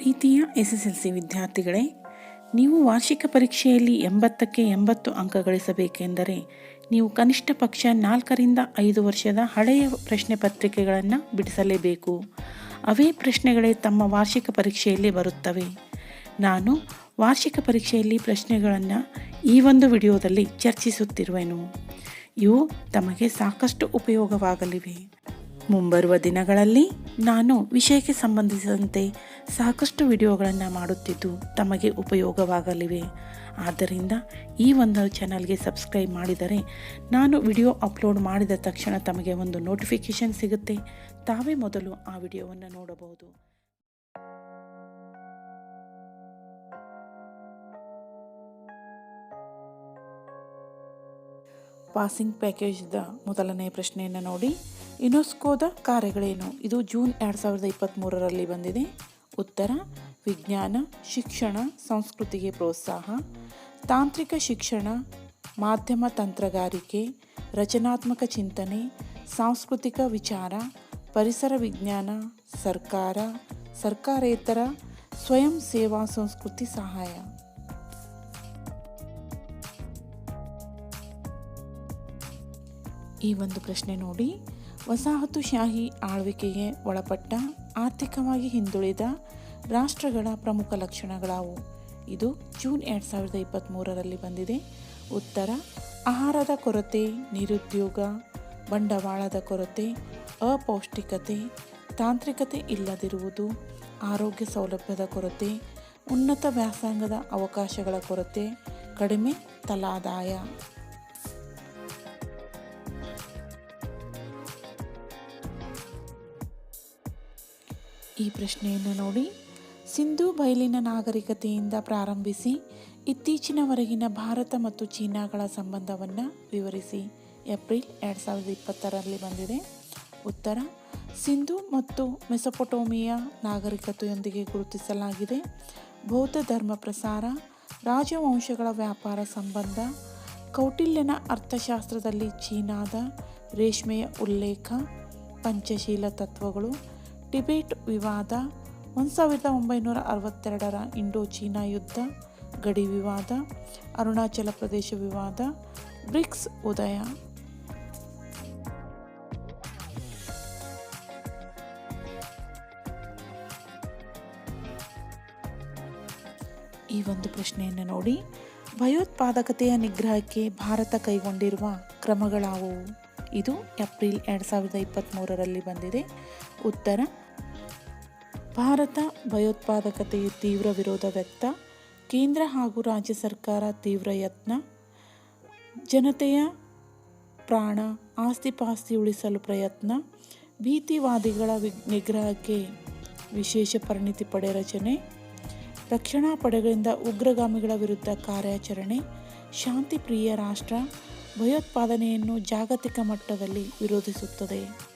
ಪ್ರೀತಿಯ S S L C ವಿದ್ಯಾರ್ಥಿಗಳೇ, ನೀವು ವಾರ್ಷಿಕ ಪರೀಕ್ಷೆಯಲ್ಲಿ ಎಂಬತ್ತಕ್ಕೆ ಎಂಬತ್ತು ಅಂಕ ಗಳಿಸಬೇಕೆಂದರೆ ನೀವು ಕನಿಷ್ಠ ಪಕ್ಷ ನಾಲ್ಕರಿಂದ ಐದು ವರ್ಷದ ಹಳೆಯ ಪ್ರಶ್ನೆ ಪತ್ರಿಕೆಗಳನ್ನು ಬಿಡಿಸಲೇಬೇಕು. ಅವೇ ಪ್ರಶ್ನೆಗಳೇ ತಮ್ಮ ವಾರ್ಷಿಕ ಪರೀಕ್ಷೆಯಲ್ಲಿ ಬರುತ್ತವೆ. ನಾನು ವಾರ್ಷಿಕ ಪರೀಕ್ಷೆಯಲ್ಲಿ ಪ್ರಶ್ನೆಗಳನ್ನು ಈ ಒಂದು ವಿಡಿಯೋದಲ್ಲಿ ಚರ್ಚಿಸುತ್ತಿರುವೆನು. ಇವು ತಮಗೆ ಸಾಕಷ್ಟು ಉಪಯೋಗವಾಗಲಿವೆ. ಮುಂಬರುವ ದಿನಗಳಲ್ಲಿ ನಾನು ವಿಷಯಕ್ಕೆ ಸಂಬಂಧಿಸಿದಂತೆ ಸಾಕಷ್ಟು ವಿಡಿಯೋಗಳನ್ನು ಮಾಡುತ್ತಿದ್ದು ತಮಗೆ ಉಪಯೋಗವಾಗಲಿವೆ. ಆದ್ದರಿಂದ ಈ ಒಂದು ಚಾನಲ್ಗೆ ಸಬ್ಸ್ಕ್ರೈಬ್ ಮಾಡಿದರೆ ನಾನು ವಿಡಿಯೋ ಅಪ್ಲೋಡ್ ಮಾಡಿದ ತಕ್ಷಣ ತಮಗೆ ಒಂದು ನೋಟಿಫಿಕೇಷನ್ ಸಿಗುತ್ತೆ. ತಾವೇ ಮೊದಲು ಆ ವಿಡಿಯೋವನ್ನು ನೋಡಬಹುದು. ಪಾಸಿಂಗ್ ಪ್ಯಾಕೇಜ್ದ ಮೊದಲನೇ ಪ್ರಶ್ನೆಯನ್ನು ನೋಡಿ. ಯುನೆಸ್ಕೋದ ಕಾರ್ಯಗಳೇನು? ಇದು ಜೂನ್ ಎರಡು ಸಾವಿರದ ಇಪ್ಪತ್ತ್ಮೂರರಲ್ಲಿ ಬಂದಿದೆ. ಉತ್ತರ, ವಿಜ್ಞಾನ, ಶಿಕ್ಷಣ, ಸಂಸ್ಕೃತಿಗೆ ಪ್ರೋತ್ಸಾಹ. ತಾಂತ್ರಿಕ ಶಿಕ್ಷಣ, ಮಾಧ್ಯಮ ತಂತ್ರಗಾರಿಕೆ, ರಚನಾತ್ಮಕ ಚಿಂತನೆ, ಸಾಂಸ್ಕೃತಿಕ ವಿಚಾರ, ಪರಿಸರ ವಿಜ್ಞಾನ, ಸರ್ಕಾರ, ಸರ್ಕಾರೇತರ ಸ್ವಯಂ ಸೇವಾ ಸಂಸ್ಕೃತಿ ಸಹಾಯ. ಈ ಒಂದು ಪ್ರಶ್ನೆ ನೋಡಿ. ವಸಾಹತುಶಾಹಿ ಆಳ್ವಿಕೆಗೆ ಒಳಪಟ್ಟ, ಆರ್ಥಿಕವಾಗಿ ಹಿಂದುಳಿದ ರಾಷ್ಟ್ರಗಳ ಪ್ರಮುಖ ಲಕ್ಷಣಗಳಾವು. ಇದು ಜೂನ್ ಎರಡು ಸಾವಿರದ ಇಪ್ಪತ್ತ್ಮೂರರಲ್ಲಿ ಬಂದಿದೆ. ಉತ್ತರ, ಆಹಾರದ ಕೊರತೆ, ನಿರುದ್ಯೋಗ, ಬಂಡವಾಳದ ಕೊರತೆ, ಅಪೌಷ್ಟಿಕತೆ, ತಾಂತ್ರಿಕತೆ ಇಲ್ಲದಿರುವುದು, ಆರೋಗ್ಯ ಸೌಲಭ್ಯದ ಕೊರತೆ, ಉನ್ನತ ವ್ಯಾಸಂಗದ ಅವಕಾಶಗಳ ಕೊರತೆ, ಕಡಿಮೆ ತಲಾದಾಯ. ಈ ಪ್ರಶ್ನೆಯನ್ನು ನೋಡಿ ಸಿಂಧು ಬಯಲಿನ ನಾಗರಿಕತೆಯಿಂದ ಪ್ರಾರಂಭಿಸಿ ಇತ್ತೀಚಿನವರೆಗಿನ ಭಾರತ ಮತ್ತು ಚೀನಾಗಳ ಸಂಬಂಧವನ್ನು ವಿವರಿಸಿ. ಏಪ್ರಿಲ್ ಎರಡು ಸಾವಿರದ ಇಪ್ಪತ್ತರಲ್ಲಿ ಬಂದಿದೆ. ಉತ್ತರ, ಸಿಂಧು ಮತ್ತು ಮೆಸೊಪೊಟೋಮಿಯಾ ನಾಗರಿಕತೆಯೊಂದಿಗೆ ಗುರುತಿಸಲಾಗಿದೆ. ಬೌದ್ಧ ಧರ್ಮ ಪ್ರಸಾರ, ರಾಜವಂಶಗಳ ವ್ಯಾಪಾರ ಸಂಬಂಧ, ಕೌಟಿಲ್ಯನ ಅರ್ಥಶಾಸ್ತ್ರದಲ್ಲಿ ಚೀನಾದ ರೇಷ್ಮೆಯ ಉಲ್ಲೇಖ, ಪಂಚಶೀಲ ತತ್ವಗಳು ಟಿಬೇಟ್ ವಿವಾದ, ಒಂದು ಸಾವಿರದ ಒಂಬೈನೂರ ಅರವತ್ತೆರಡರ ಇಂಡೋ ಚೀನಾ ಯುದ್ಧ, ಗಡಿ ವಿವಾದ, ಅರುಣಾಚಲ ಪ್ರದೇಶ ವಿವಾದ, ಬ್ರಿಕ್ಸ್ ಉದಯ. ಈ ಒಂದು ಪ್ರಶ್ನೆಯನ್ನು ನೋಡಿ, ಭಯೋತ್ಪಾದಕತೆಯ ನಿಗ್ರಹಕ್ಕೆ ಭಾರತ ಕೈಗೊಂಡಿರುವ ಕ್ರಮಗಳಾವುವು? ಇದು ಏಪ್ರಿಲ್ ಎರಡು ಸಾವಿರದ ಇಪ್ಪತ್ತ್ಮೂರರಲ್ಲಿ ಬಂದಿದೆ. ಉತ್ತರ ಭಾರತ ಭಯೋತ್ಪಾದಕತೆಯು ತೀವ್ರ ವಿರೋಧ ವ್ಯಕ್ತ. ಕೇಂದ್ರ ಹಾಗೂ ರಾಜ್ಯ ಸರ್ಕಾರ ತೀವ್ರ ಯತ್ನ. ಜನತೆಯ ಪ್ರಾಣ ಆಸ್ತಿಪಾಸ್ತಿ ಉಳಿಸಲು ಪ್ರಯತ್ನ. ಭೀತಿವಾದಿಗಳ ನಿಗ್ರಹಕ್ಕೆ ವಿಶೇಷ ಪರಿಣಿತಿ ಪಡೆ ರಚನೆ. ರಕ್ಷಣಾ ಪಡೆಗಳಿಂದ ಉಗ್ರಗಾಮಿಗಳ ವಿರುದ್ಧ ಕಾರ್ಯಾಚರಣೆ. ಶಾಂತಿ ಪ್ರಿಯ ರಾಷ್ಟ್ರ ಭಯೋತ್ಪಾದನೆಯನ್ನು ಜಾಗತಿಕ ಮಟ್ಟದಲ್ಲಿ ವಿರೋಧಿಸುತ್ತದೆ.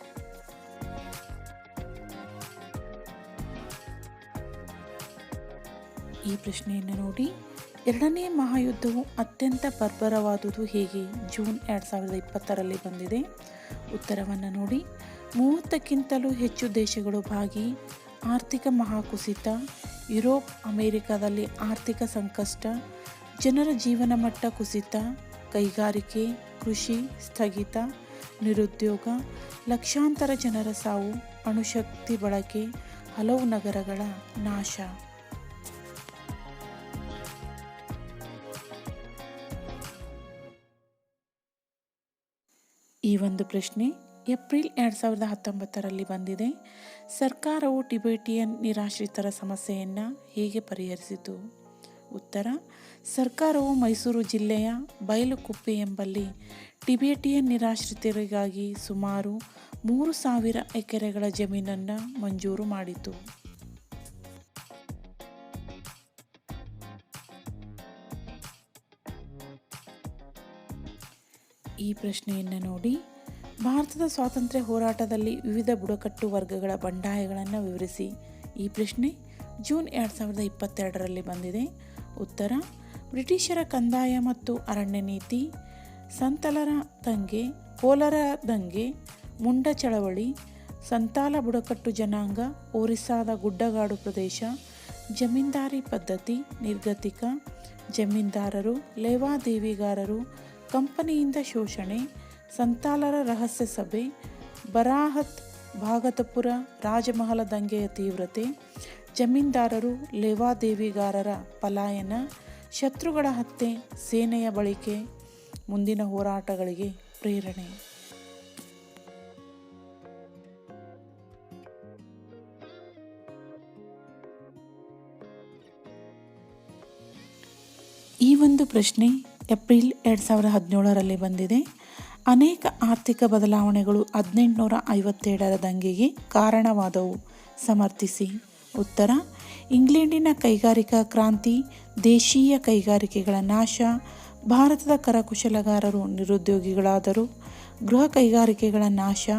ಈ ಪ್ರಶ್ನೆಯನ್ನು ನೋಡಿ. ಎರಡನೇ ಮಹಾಯುದ್ಧವು ಅತ್ಯಂತ ಬರ್ಬರವಾದುದು ಹೇಗೆ? ಜೂನ್ ಎರಡು ಸಾವಿರದ ಇಪ್ಪತ್ತರಲ್ಲಿ ಬಂದಿದೆ. ಉತ್ತರವನ್ನು ನೋಡಿ. ಮೂವತ್ತಕ್ಕಿಂತಲೂ ಹೆಚ್ಚು ದೇಶಗಳು ಭಾಗಿ. ಆರ್ಥಿಕ ಮಹಾಕುಸಿತ. ಯುರೋಪ್, ಅಮೇರಿಕಾದಲ್ಲಿ ಆರ್ಥಿಕ ಸಂಕಷ್ಟ. ಜನರ ಜೀವನ ಮಟ್ಟ ಕುಸಿತ. ಕೈಗಾರಿಕೆ, ಕೃಷಿ ಸ್ಥಗಿತ. ನಿರುದ್ಯೋಗ. ಲಕ್ಷಾಂತರ ಜನರ ಸಾವು. ಅಣುಶಕ್ತಿ ಬಳಕೆ. ಹಲವು ನಗರಗಳ ನಾಶ. ಈ ಒಂದು ಪ್ರಶ್ನೆ ಏಪ್ರಿಲ್ ಎರಡು ಸಾವಿರದ ಹತ್ತೊಂಬತ್ತರಲ್ಲಿ ಬಂದಿದೆ. ಸರ್ಕಾರವು ಟಿಬೇಟಿಯನ್ ನಿರಾಶ್ರಿತರ ಸಮಸ್ಯೆಯನ್ನು ಹೇಗೆ ಪರಿಹರಿಸಿತು? ಉತ್ತರ, ಸರ್ಕಾರವು ಮೈಸೂರು ಜಿಲ್ಲೆಯ ಬಯಲುಕುಪ್ಪೆ ಎಂಬಲ್ಲಿ ಟಿಬೇಟಿಯನ್ ನಿರಾಶ್ರಿತರಿಗಾಗಿ ಸುಮಾರು ಮೂರು ಸಾವಿರ ಎಕರೆಗಳ ಜಮೀನನ್ನು ಮಂಜೂರು ಮಾಡಿತು. ಈ ಪ್ರಶ್ನೆಯನ್ನು ನೋಡಿ. ಭಾರತದ ಸ್ವಾತಂತ್ರ್ಯ ಹೋರಾಟದಲ್ಲಿ ವಿವಿಧ ಬುಡಕಟ್ಟು ವರ್ಗಗಳ ಬಂಡಾಯಗಳನ್ನು ವಿವರಿಸಿ. ಈ ಪ್ರಶ್ನೆ ಜೂನ್ ಎರಡು ಸಾವಿರದ ಇಪ್ಪತ್ತೆರಡರಲ್ಲಿ ಬಂದಿದೆ. ಉತ್ತರ, ಬ್ರಿಟಿಷರ ಕಂದಾಯ ಮತ್ತು ಅರಣ್ಯ ನೀತಿ, ಸಂತಲರ ದಂಗೆ, ಕೋಲರ ದಂಗೆ, ಮುಂಡ ಚಳವಳಿ, ಸಂತಾಲ ಬುಡಕಟ್ಟು ಜನಾಂಗ, ಒರಿಸ್ಸಾದ ಗುಡ್ಡಗಾಡು ಪ್ರದೇಶ, ಜಮೀನ್ದಾರಿ ಪದ್ಧತಿ ನಿರ್ಗತಿಕ, ಜಮೀನ್ದಾರರು, ಲೇವಾದೇವಿಗಾರರು ಕಂಪನಿಯಿಂದ ಶೋಷಣೆ, ಸಂತಾಲರ ರಹಸ್ಯ ಸಭೆ, ಬರಾಹತ್, ಭಾಗತಪುರ, ರಾಜಮಹಲ ದಂಗೆಯ ತೀವ್ರತೆ, ಜಮೀನ್ದಾರರು, ಲೇವಾದೇವಿಗಾರರ ಪಲಾಯನ, ಶತ್ರುಗಳ ಹತ್ಯೆ, ಸೇನೆಯ ಬಳಿಕೆ, ಮುಂದಿನ ಹೋರಾಟಗಳಿಗೆ ಪ್ರೇರಣೆ. ಈ ಒಂದು ಪ್ರಶ್ನೆ ಏಪ್ರಿಲ್ ಎರಡು ಸಾವಿರದ ಹದಿನೇಳರಲ್ಲಿ ಬಂದಿದೆ. ಅನೇಕ ಆರ್ಥಿಕ ಬದಲಾವಣೆಗಳು ಹದಿನೆಂಟುನೂರ ಐವತ್ತೇಳರ ದಂಗೆಗೆ ಕಾರಣವಾದವು. ಸಮರ್ಥಿಸಿ. ಉತ್ತರ. ಇಂಗ್ಲೆಂಡಿನ ಕೈಗಾರಿಕಾ ಕ್ರಾಂತಿ, ದೇಶೀಯ ಕೈಗಾರಿಕೆಗಳ ನಾಶ, ಭಾರತದ ಕರಕುಶಲಗಾರರು ನಿರುದ್ಯೋಗಿಗಳಾದರು, ಗೃಹ ಕೈಗಾರಿಕೆಗಳ ನಾಶ,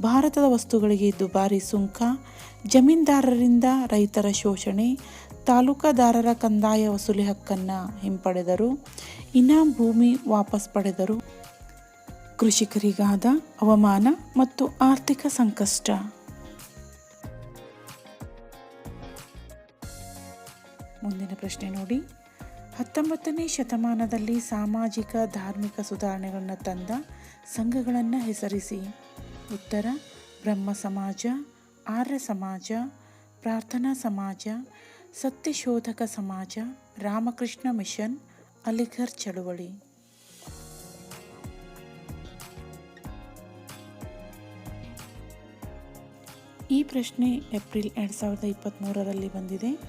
ಭಾರತದ ವಸ್ತುಗಳಿಗೆ ದುಬಾರಿ ಸುಂಕ, ಜಮೀನ್ದಾರರಿಂದ ರೈತರ ಶೋಷಣೆ ತಾಲೂಕುದಾರರ ಕಂದಾಯ ವಸೂಲಿ ಹಕ್ಕನ್ನು ಹಿಂಪಡೆದರು. ಇನಾಮ್ ಭೂಮಿ ವಾಪಸ್ ಪಡೆದರು. ಕೃಷಿಕರಿಗಾದ ಅವಮಾನ ಮತ್ತು ಆರ್ಥಿಕ ಸಂಕಷ್ಟ. ಮುಂದಿನ ಪ್ರಶ್ನೆ ನೋಡಿ. ಹತ್ತೊಂಬತ್ತನೇ ಶತಮಾನದಲ್ಲಿ ಸಾಮಾಜಿಕ, ಧಾರ್ಮಿಕ ಸುಧಾರಣೆಗಳನ್ನು ತಂದ ಸಂಘಗಳನ್ನು ಹೆಸರಿಸಿ. ಉತ್ತರ, ಬ್ರಹ್ಮ ಸಮಾಜ, ಆರ್ಯ ಸಮಾಜ, ಪ್ರಾರ್ಥನಾ ಸಮಾಜ ಸತ್ಯಶೋಧಕ ಸಮಾಜ, ರಾಮಕೃಷ್ಣ ಮಿಷನ್, ಅಲಿಘರ್ ಚಳುವಳಿ. ಈ ಪ್ರಶ್ನೆ ಏಪ್ರಿಲ್ ಎರಡು ಸಾವಿರದ ಇಪ್ಪತ್ತ್ಮೂರರಲ್ಲಿ ಬಂದಿದೆ.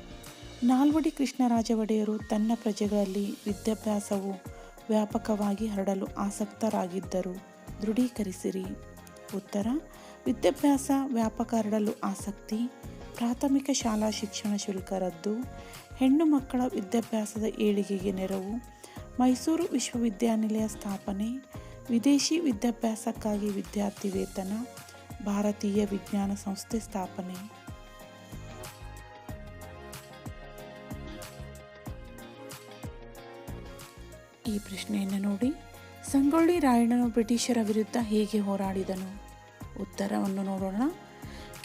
ನಾಲ್ವಡಿ ಕೃಷ್ಣರಾಜ ಒಡೆಯರು ತನ್ನ ಪ್ರಜೆಗಳಲ್ಲಿ ವಿದ್ಯಾಭ್ಯಾಸವು ವ್ಯಾಪಕವಾಗಿ ಹರಡಲು ಆಸಕ್ತರಾಗಿದ್ದರು. ದೃಢೀಕರಿಸಿರಿ. ಉತ್ತರ, ವಿದ್ಯಾಭ್ಯಾಸ ವ್ಯಾಪಕ ಹರಡಲು ಆಸಕ್ತಿ ಪ್ರಾಥಮಿಕ ಶಾಲಾ ಶಿಕ್ಷಣ ಶುಲ್ಕ ರದ್ದು ಹೆಣ್ಣು ಮಕ್ಕಳ ವಿದ್ಯಾಭ್ಯಾಸದ ಏಳಿಗೆಗೆ ನೆರವು, ಮೈಸೂರು ವಿಶ್ವವಿದ್ಯಾನಿಲಯ ಸ್ಥಾಪನೆ, ವಿದೇಶಿ ವಿದ್ಯಾಭ್ಯಾಸಕ್ಕಾಗಿ ವಿದ್ಯಾರ್ಥಿ ವೇತನ ಭಾರತೀಯ ವಿಜ್ಞಾನ ಸಂಸ್ಥೆ ಸ್ಥಾಪನೆ. ಈ ಪ್ರಶ್ನೆಯನ್ನು ನೋಡಿ ಸಂಗೊಳ್ಳಿ ರಾಯಣ್ಣನು ಬ್ರಿಟಿಷರ ವಿರುದ್ಧ ಹೇಗೆ ಹೋರಾಡಿದನು? ಉತ್ತರವನ್ನು ನೋಡೋಣ.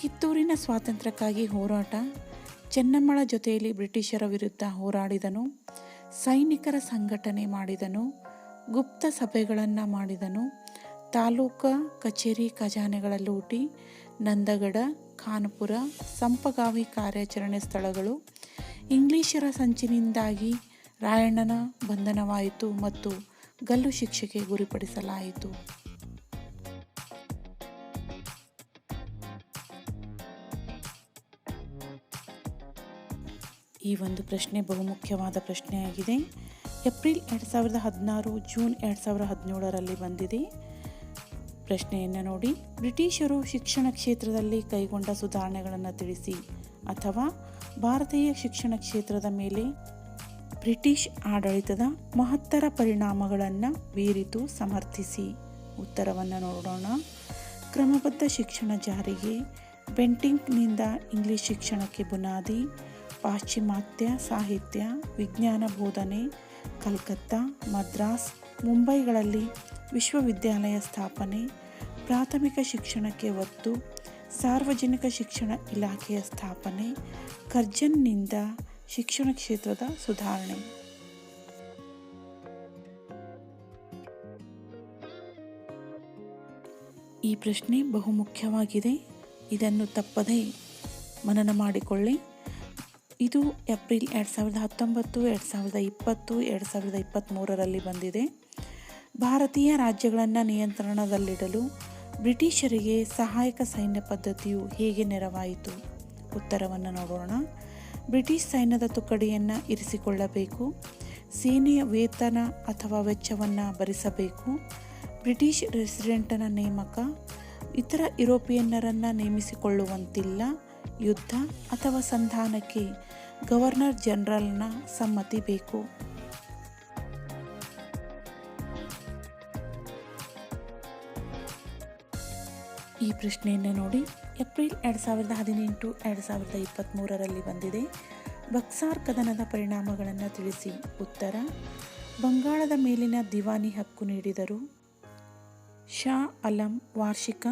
ಕಿತ್ತೂರಿನ ಸ್ವಾತಂತ್ರ್ಯಕ್ಕಾಗಿ ಹೋರಾಟ, ಚೆನ್ನಮ್ಮಳ ಜೊತೆಯಲ್ಲಿ ಬ್ರಿಟಿಷರ ವಿರುದ್ಧ ಹೋರಾಡಿದನು, ಸೈನಿಕರ ಸಂಘಟನೆ ಮಾಡಿದನು, ಗುಪ್ತ ಸಭೆಗಳನ್ನು ಮಾಡಿದನು, ತಾಲೂಕ ಕಚೇರಿ ಖಜಾನೆಗಳ ಲೂಟಿ ನಂದಗಡ, ಖಾನ್ಪುರ, ಸಂಪಗಾವಿ ಕಾರ್ಯಾಚರಣೆ ಸ್ಥಳಗಳು, ಇಂಗ್ಲಿಷರ ಸಂಚಿನಿಂದಾಗಿ ರಾಯಣ್ಣನ ಬಂಧನವಾಯಿತು ಮತ್ತು ಗಲ್ಲು ಶಿಕ್ಷೆಗೆ ಗುರಿಪಡಿಸಲಾಯಿತು. ಈ ಒಂದು ಪ್ರಶ್ನೆ ಬಹುಮುಖ್ಯವಾದ ಪ್ರಶ್ನೆಯಾಗಿದೆ. ಏಪ್ರಿಲ್ ಎರಡು ಸಾವಿರದ ಹದಿನಾರು ಜೂನ್ ಎರಡು ಸಾವಿರದ ಹದಿನೇಳರಲ್ಲಿ ಬಂದಿದೆ. ಪ್ರಶ್ನೆಯನ್ನು ನೋಡಿ. ಬ್ರಿಟಿಷರು ಶಿಕ್ಷಣ ಕ್ಷೇತ್ರದಲ್ಲಿ ಕೈಗೊಂಡ ಸುಧಾರಣೆಗಳನ್ನು ತಿಳಿಸಿ ಅಥವಾ ಭಾರತೀಯ ಶಿಕ್ಷಣ ಕ್ಷೇತ್ರದ ಮೇಲೆ ಬ್ರಿಟಿಷ್ ಆಡಳಿತದ ಮಹತ್ತರ ಪರಿಣಾಮಗಳನ್ನು ಬೀರಿತು ಸಮರ್ಥಿಸಿ. ಉತ್ತರವನ್ನು ನೋಡೋಣ. ಕ್ರಮಬದ್ಧ ಶಿಕ್ಷಣ ಜಾರಿಗೆ ಬೆಂಟಿಂಗ್ನಿಂದ ಇಂಗ್ಲಿಷ್ ಶಿಕ್ಷಣಕ್ಕೆ ಬುನಾದಿ. ಪಾಶ್ಚಿಮಾತ್ಯ, ಸಾಹಿತ್ಯ, ವಿಜ್ಞಾನ ಬೋಧನೆ, ಕಲ್ಕತ್ತಾ, ಮದ್ರಾಸ್, ಮುಂಬೈಗಳಲ್ಲಿ ವಿಶ್ವವಿದ್ಯಾಲಯ ಸ್ಥಾಪನೆ, ಪ್ರಾಥಮಿಕ ಶಿಕ್ಷಣಕ್ಕೆ ಒತ್ತು, ಸಾರ್ವಜನಿಕ ಶಿಕ್ಷಣ ಇಲಾಖೆಯ ಸ್ಥಾಪನೆ ಕರ್ಜನ್ನಿಂದ ಶಿಕ್ಷಣ ಕ್ಷೇತ್ರದ ಸುಧಾರಣೆ. ಈ ಪ್ರಶ್ನೆ ಬಹುಮುಖ್ಯವಾಗಿದೆ. ಇದನ್ನು ತಪ್ಪದೇ ಮನನ ಮಾಡಿಕೊಳ್ಳಿ. ಇದು ಏಪ್ರಿಲ್ ಎರಡು ಸಾವಿರದ ಹತ್ತೊಂಬತ್ತು, ಎರಡು ಸಾವಿರದ ಇಪ್ಪತ್ತು, ಎರಡು ಸಾವಿರದ ಇಪ್ಪತ್ತ್ಮೂರರಲ್ಲಿ ಬಂದಿದೆ. ಭಾರತೀಯ ರಾಜ್ಯಗಳನ್ನು ನಿಯಂತ್ರಣದಲ್ಲಿಡಲು ಬ್ರಿಟಿಷರಿಗೆ ಸಹಾಯಕ ಸೈನ್ಯ ಪದ್ಧತಿಯು ಹೇಗೆ ನೆರವಾಯಿತು? ಉತ್ತರವನ್ನು ನೋಡೋಣ. ಬ್ರಿಟಿಷ್ ಸೈನ್ಯದ ತುಕಡಿಯನ್ನು ಇರಿಸಿಕೊಳ್ಳಬೇಕು. ಸೇನೆಯ ವೇತನ ಅಥವಾ ವೆಚ್ಚವನ್ನು ಭರಿಸಬೇಕು. ಬ್ರಿಟಿಷ್ ರೆಸಿಡೆಂಟನ ನೇಮಕ. ಇತರ ಯುರೋಪಿಯನ್ನರನ್ನು ನೇಮಿಸಿಕೊಳ್ಳುವಂತಿಲ್ಲ. ಯುದ್ಧ ಅಥವಾ ಸಂಧಾನಕ್ಕೆ ಗವರ್ನರ್ ಜನರಲ್ನ ಸಮ್ಮತಿ ಬೇಕು. ಈ ಪ್ರಶ್ನೆಯನ್ನು ನೋಡಿ ಏಪ್ರಿಲ್ ಎರಡು ಸಾವಿರದ ಹದಿನೆಂಟು, ಎರಡು ಸಾವಿರದ ಇಪ್ಪತ್ತ್ಮೂರರಲ್ಲಿ ಬಂದಿದೆ. ಬಕ್ಸಾರ್ ಕದನದ ಪರಿಣಾಮಗಳನ್ನು ತಿಳಿಸಿ. ಉತ್ತರ, ಬಂಗಾಳದ ಮೇಲಿನ ದಿವಾನಿ ಹಕ್ಕು ನೀಡಿದರು ಶಾ ಅಲಂ ವಾರ್ಷಿಕ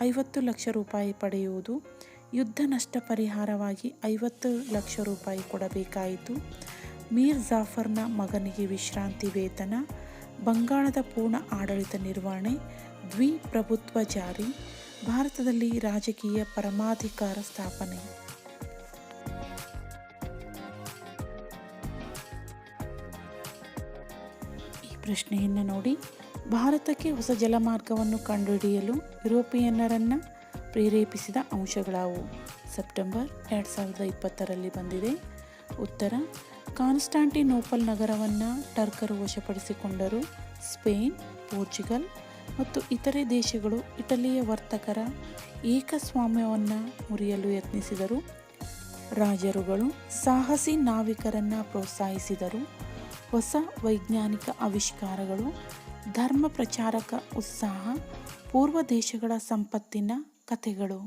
ಐವತ್ತು ಲಕ್ಷ ರೂಪಾಯಿ ಪಡೆಯುವುದು ಯುದ್ಧ ನಷ್ಟ ಪರಿಹಾರವಾಗಿ ಐವತ್ತು ಲಕ್ಷ ರೂಪಾಯಿ ಕೊಡಬೇಕಾಯಿತು. ಮೀರ್ ಜಾಫರ್ನ ಮಗನಿಗೆ ವಿಶ್ರಾಂತಿ ವೇತನ, ಬಂಗಾಳದ ಪೂರ್ಣ ಆಡಳಿತ ನಿರ್ವಹಣೆ, ದ್ವಿಪ್ರಭುತ್ವ ಜಾರಿ, ಭಾರತದಲ್ಲಿ ರಾಜಕೀಯ ಪರಮಾಧಿಕಾರ ಸ್ಥಾಪನೆ. ಈ ಪ್ರಶ್ನೆಯನ್ನು ನೋಡಿ, ಭಾರತಕ್ಕೆ ಹೊಸ ಜಲಮಾರ್ಗವನ್ನು ಕಂಡುಹಿಡಿಯಲು ಯುರೋಪಿಯನ್ನರನ್ನು ಪ್ರೇರೇಪಿಸಿದ ಅಂಶಗಳಾವು ಸೆಪ್ಟೆಂಬರ್ ಎರಡು ಸಾವಿರದ ಇಪ್ಪತ್ತರಲ್ಲಿ ಬಂದಿದೆ. ಉತ್ತರ, ಕಾನ್ಸ್ಟಾಂಟಿನೋಪಲ್ ನಗರವನ್ನು ಟರ್ಕರು ವಶಪಡಿಸಿಕೊಂಡರು. ಸ್ಪೇನ್, ಪೋರ್ಚುಗಲ್ ಮತ್ತು ಇತರೆ ದೇಶಗಳು ಇಟಲಿಯ ವರ್ತಕರ ಏಕಸ್ವಾಮ್ಯವನ್ನು ಮುರಿಯಲು ಯತ್ನಿಸಿದರು. ರಾಜರುಗಳು ಸಾಹಸಿ ನಾವಿಕರನ್ನು ಪ್ರೋತ್ಸಾಹಿಸಿದರು. ಹೊಸ ವೈಜ್ಞಾನಿಕ ಆವಿಷ್ಕಾರಗಳು, ಧರ್ಮ ಪ್ರಚಾರಕ ಉತ್ಸಾಹ, ಪೂರ್ವ ದೇಶಗಳ ಸಂಪತ್ತಿನ ಕಥೆಗಳು